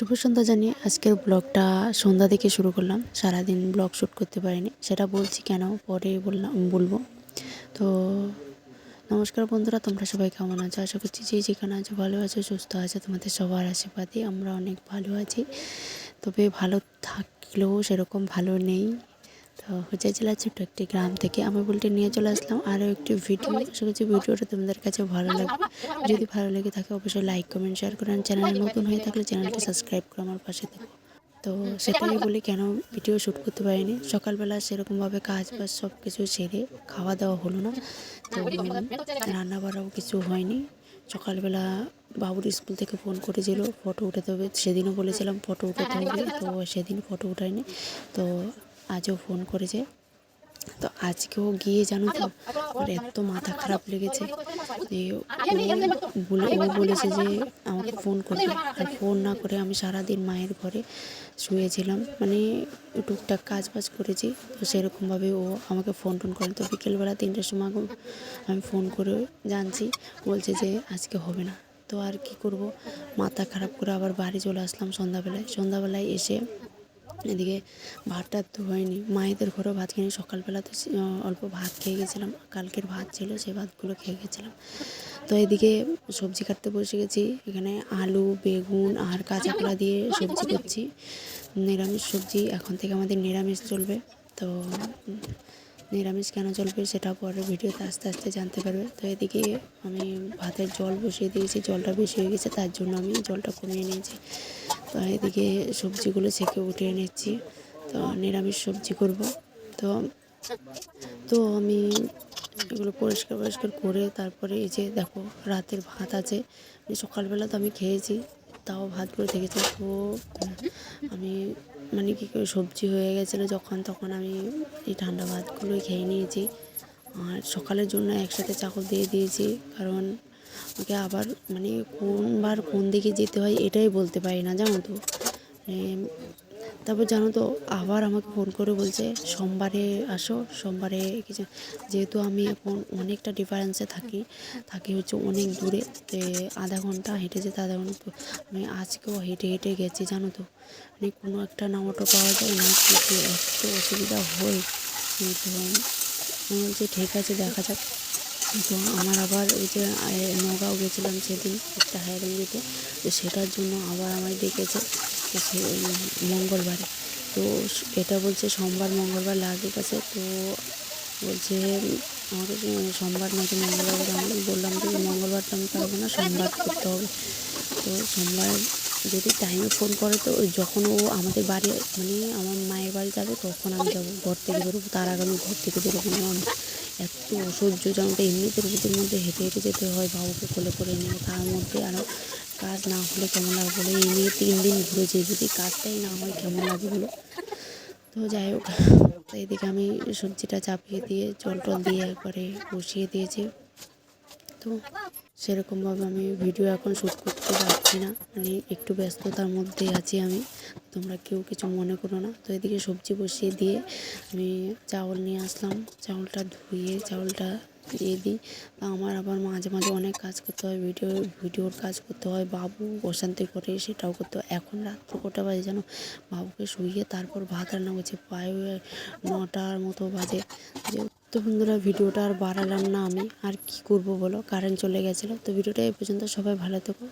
শুভ সন্ধ্যা জানিয়ে আজকের ব্লগটা সন্ধ্যা থেকে শুরু করলাম। সারাদিন ব্লগ শ্যুট করতে পারিনি। সেটা বলছি কেন? পরে বললাম, বলব। তো নমস্কার বন্ধুরা, তোমরা সবাই কেমন আছো? আশা করছি যে যেখানে আছো ভালো আছো, সুস্থ আছো, তোমাদের সবার আশীর্বাদে আমরা অনেক ভালো আছি। তবে ভালো থাকলেও সেরকম ভালো নেই। তো হুজাই জেলার ছোট্ট একটি গ্রাম থেকে আমি বলতে নিয়ে চলে আসলাম। আরও একটি ভিডিও, আশা করছি ভিডিওটা তোমাদের কাছে ভালো লাগবে। যদি ভালো লেগে থাকে, অবশ্যই লাইক কমেন্ট শেয়ার করে। চ্যানেলে নতুন হয়ে থাকলে চ্যানেলটি সাবস্ক্রাইব করে আমার পাশে থাকো। তো সেটাই বলি, কেন ভিডিও শ্যুট করতে পারিনি? সকালবেলা সেরকমভাবে কাজ বাজ সব কিছু সেরে খাওয়া দাওয়া হলো না। তো রান্না বাড়াও কিছু হয়নি। সকালবেলা বাবুর স্কুল থেকে ফোন করেছিল ফটো উঠাতে হবে। সেদিনও বলেছিলাম ফটো উঠাতে হবে। তো সেদিন ফটো উঠায়নি। তো আজও ফোন করেছে। তো আজকেও গিয়ে জানো তো ওর এত মাথা খারাপ লেগেছে যে বলে, ও বলেছে যে আমাকে ফোন করবে। আর ফোন না করে আমি সারাদিন মায়ের ঘরে শুয়েছিলাম। মানে টুকটাক কাজ বাজ করেছি, তো সেরকমভাবে ও আমাকে ফোন টোন করে। তো বিকেলবেলা তিনটের সময় আমি ফোন করে জানছি, বলছে যে আজকে হবে না। তো আর কি করব? মাথা খারাপ করে আবার বাড়ি চলে আসলাম সন্ধ্যাবেলায়। সন্ধ্যাবেলায় এসে এদিকে ভাতটা তো হয়নি। মায়েদের ঘরেও ভাত খেয়ে সকালবেলা তো অল্প ভাত খেয়ে গেছিলাম। কালকের ভাত ছিল, সেই ভাতগুলো খেয়ে গেছিলাম। তো এদিকে সবজি কাটতে বসে গেছি। এখানে আলু, বেগুন আর কাঁচা কলা দিয়ে সবজি করছি। নিরামিষ সবজি, এখন থেকে আমাদের নিরামিষ চলবে। তো, নিরামিষ কেন চলবে সেটা পরে ভিডিওতে আস্তে আস্তে জানতে পারবে। তো এদিকে আমি ভাতের জল বসিয়ে দিয়েছি। জলটা বেশি হয়ে গেছে, তার জন্য আমি জলটা কমিয়ে নিয়েছি। তো এদিকে সবজিগুলো ছেঁকে উঠিয়ে নিচ্ছি। তো নিরামিষ সবজি করব। তো তো আমি এগুলো পরিষ্কার পরিষ্কার করে তারপরে এই যে দেখো রাতের ভাত আছে। সকালবেলা তো আমি খেয়েছি, তাও ভাত করে থেকেছে। তো আমি মানে কী সবজি হয়ে গেছিল যখন তখন আমি এই ঠান্ডা ভাতগুলোই খেয়ে নিয়েছি। আর সকালের জন্য একসাথে চাকল দিয়ে দিয়েছি, কারণ ওকে আবার মানে কোনবার কোন দিকে যেতে হয় এটাই বলতে পারি না, জানো তো? তারপর জানো তো, আবার আমাকে ফোন করে বলছে, সোমবারে আসো, সোমবারে কিছু যেহেতু আমি এখন অনেকটা ডিফারেন্সে থাকি থাকি হচ্ছে অনেক দূরে আধা ঘণ্টা হেঁটে যেতে আধা ঘণ্টা আমি আজকেও হেঁটে হেঁটে গেছি, জানো তো? মানে কোনো একটা না অটো পাওয়া যায়, না কিছু, এত অসুবিধা হয় তো। আমি বলছি, ঠিক আছে, দেখা যাক। তো আমার আবার ওই যে নগাঁও গেছিলাম সেদিন একটা হায়ারিং দিতে তো সেটার জন্য আবার আমায় ডেকেছে মঙ্গলবারে। তো এটা বলছে সোমবার, মঙ্গলবার লাস্ট কাছে তো বলছে, আমাকে সোমবার নয়তো মঙ্গলবার আমি বললাম যে মঙ্গলবার তো আমি পারব না, সোমবার করতে হবে। তো সোমবার যদি টাইমে ফোন করে, তো যখন ও আমাদের বাড়ি মানে আমার মায়ের বাড়ি যাবে, তখন আমি যাব, ঘর থেকে বেরোবো, তার আগে আমি ঘর থেকে বেরোবো না। এত অসহ্য যেমন এমনিতে রোদের মধ্যে হেঁটে হেঁটে যেতে হয়, বাবুকে কোলে করে নিয়ে। তার মধ্যে আরও কাজ না হলে কেমন লাগবে বলে? এই নিয়ে তিন দিন ঘুরেছি যদি কাজটাই না হয়, কেমন লাগবে বলো? তো যাই হোক এদিকে আমি সবজিটা চাপিয়ে দিয়ে জল টল দিয়ে একবারে বসিয়ে দিয়েছি। তো সেরকমভাবে আমি ভিডিও এখন শ্যুট করতে পারছি না। মানে একটু ব্যস্ততার মধ্যে আছি আমি। তোমরা কেউ কিছু মনে করো না। তো এদিকে সবজি বসিয়ে দিয়ে আমি চাউল নিয়ে আসলাম। চাউলটা ধুয়ে, চাউলটা দিয়ে দিই বা আমার আবার মাঝে মাঝে অনেক কাজ করতে হয় ভিডিও ভিডিওর কাজ করতে হয়, বাবু অশান্তি করে সেটাও করতে হয়। এখন রাত্র কটা বাজে যেন বাবুকে শুইয়ে তারপর ভাত রান্না করছে পায়ে নটার মতো বাজে। যে তো বন্ধুরা ভিডিওটা আর বাড়ালাম না আমি, আর কি করব বলো? কারেন্ট চলে গেছিল, তো ভিডিওটা এই পর্যন্ত, সবাই ভালো থেকো।